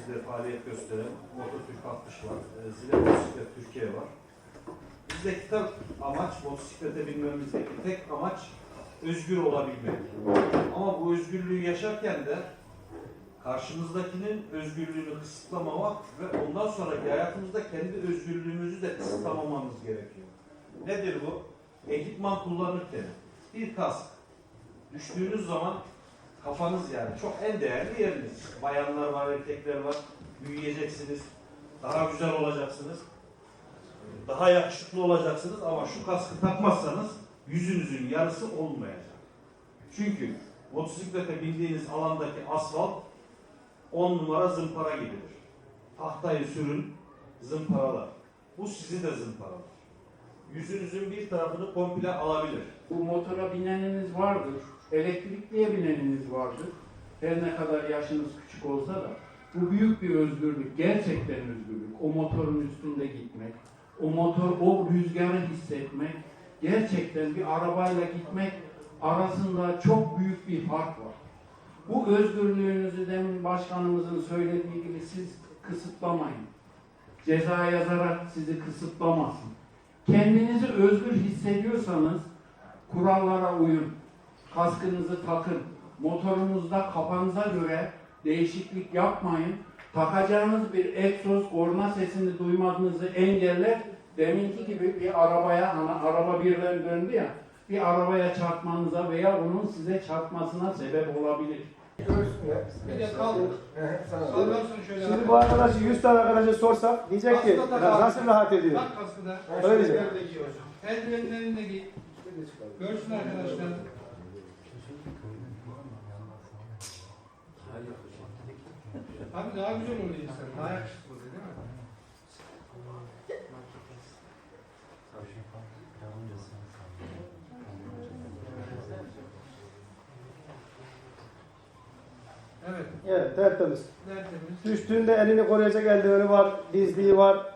ülkemizde faaliyet gösteren Mototürk 60 var, e, Zile Motosiklet Türkiye var. Bizdeki tek amaç, motosiklete binmemizdeki tek amaç özgür olabilmek. Ama bu özgürlüğü yaşarken de karşımızdakinin özgürlüğünü kısıtlamamak ve ondan sonraki hayatımızda kendi özgürlüğümüzü de kısıtlamamamız gerekiyor. Nedir bu? Ekipman kullanırken bir kask düştüğünüz zaman kafanız yani çok en değerli yeriniz. Bayanlar var, erkekler var. Büyüyeceksiniz. Daha güzel olacaksınız. Daha yakışıklı olacaksınız ama şu kaskı takmazsanız yüzünüzün yarısı olmayacak. Çünkü motosiklete bindiğiniz alandaki asfalt 10 numara zımpara gibidir. Tahtayı sürün, zımparalar. Bu sizi de zımparalar. Yüzünüzün bir tarafını komple alabilir. Bu motora bineniniz vardır, elektrikliye bineniniz vardır. Her ne kadar yaşınız küçük olsa da bu büyük bir özgürlük, gerçekten özgürlük. O motorun üstünde gitmek, o motor, o rüzgarı hissetmek, gerçekten bir arabayla gitmek arasında çok büyük bir fark var. Bu özgürlüğünüzü demin başkanımızın söylediği gibi siz kısıtlamayın. Ceza yazarak sizi kısıtlamasın. Kendinizi özgür hissediyorsanız kurallara uyun. Kaskınızı takın. Motorunuzda kafanıza göre değişiklik yapmayın. Takacağınız bir egzoz korna sesini duymanızı engeller. Deminki gibi bir arabaya, hani araba birden döndü ya, bir arabaya çarpmanıza veya onun size çarpmasına sebep olabilir. Bir de şöyle. Şimdi bu arkadaşı 100 tane arkadaşa sorsak diyecek ki Aslında "Ya da- nasıl rahat ediyor? Tak kaskı da. Öyle diyecek. Eldivenlerini de giy. Görsün arkadaşlar. Abi daha güzel oluyor insan. Daha yakışıklı oluyor değil mi? Evet. Evet tertemiz. Tertemiz. Düştüğünde elini koruyacak eldiveni var, dizliği var,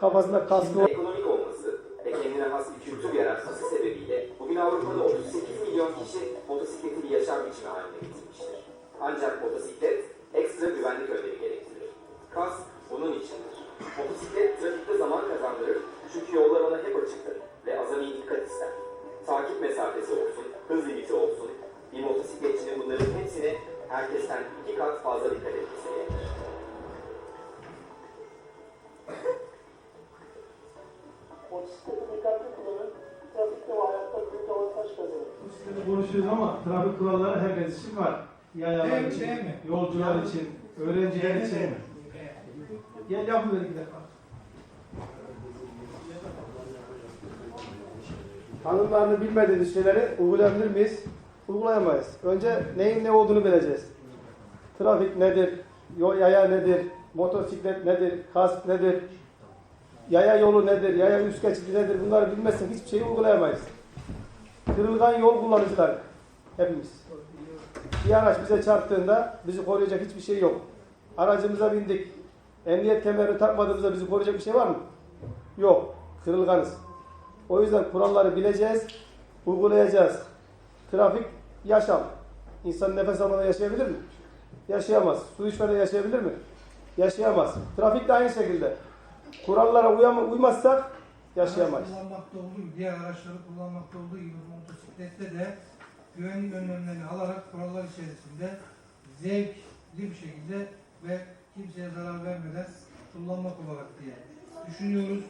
kafasında kaskı var. Ekonomik olması ve kendine has bir kültür yaratması sebebiyle bugün Avrupa'da 38 milyon kişi motosikleti bir yaşam biçimi haline getirmiştir. Ancak motosiklet ekstra güvenlik önlemi gerektirir. Kas bunun içindir. Motosiklet trafikte zaman kazandırır çünkü yollar ona hep açıktır ve azami dikkat ister. Takip mesafesi olsun, hız limiti olsun, bir motosikletçinin bunların hepsine herkesten iki kat fazla dikkat etmesi gerekir. Motosikleti dikkatli kullanın. Trafikte ve hayatta büyük avantaj kazanın. Bisikleti konuşuyoruz ama trafik kuralları herkes için var. Yayalar Değil mi, için, şey mi? yolcular için, öğrenciler için. Gel yapın iki defa. Tanımlarını bilmediğimiz şeyleri uygulayabilir miyiz? Uygulayamayız. Önce neyin ne olduğunu bileceğiz. Trafik nedir? Yo- Yaya nedir? Motosiklet nedir? Kask nedir? Yaya yolu nedir? Yaya üst geçidi nedir? Bunları bilmezsek hiçbir şeyi uygulayamayız. Kırılgan yol kullanıcılar hepimiz. Bir araç bize çarptığında bizi koruyacak hiçbir şey yok. Aracımıza bindik. Emniyet kemerini takmadığımızda bizi koruyacak bir şey var mı? Yok. Kırılganız. O yüzden kuralları bileceğiz, uygulayacağız. Trafik yaşam. İnsan nefes almadan yaşayabilir mi? Yaşayamaz. Su içmeden yaşayabilir mi? Yaşayamaz. Trafik de aynı şekilde. Kurallara uyama, uymazsak yaşayamayız. Araç kullanmakta olduğu gibi, diğer araçları kullanmakta olduğu gibi motosiklette de güvenlik önlemlerini alarak kurallar içerisinde zevkli bir şekilde ve kimseye zarar vermeden kullanmak olarak diye düşünüyoruz.